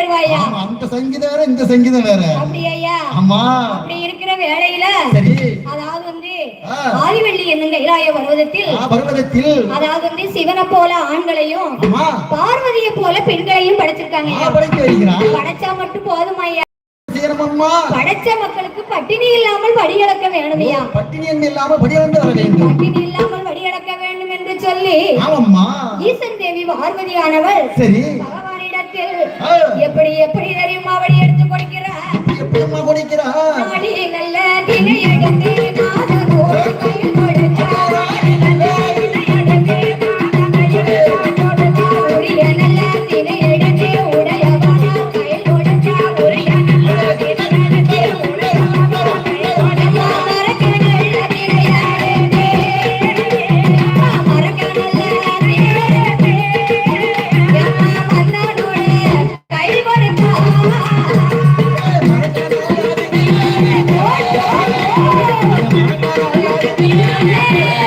ரூபாயா ஆமா, அந்த சங்கீதம் வேற இந்த சங்கீதம் வேற. அப்படியா ஆமா. அப்படி இருக்கிற வேளையில சரி. அதாவது வந்து. ஆதிவள்ளி என்னும் கைலாய பர்வதத்தில் பர்வதத்தில். அதாவது வந்து சிவனை போல ஆண்களையும் பார்வதியை போல பெண்களையும் படைச்சிருக்காங்க. படைச்சா மட்டும் போதுமையா செய்யணுமம்மா படைச்ச மக்களுக்கு பட்டினி இல்லாமல் படியளக்க வேணுமையா? பட்டினி பட்டினி இல்லாமல் படியளக்க என்று சொல்லி ஆமாம்மா. ஈசன் தேவி பார்வதியானவள் சரி. பகவானிடத்தில் எப்படி எப்படி தெரியுமா அவளை எடுத்து கொடுக்கிறார்? எப்படிம்மா கொடுக்கிறா நாடி நல்ல தினை எடுத்து Yeah.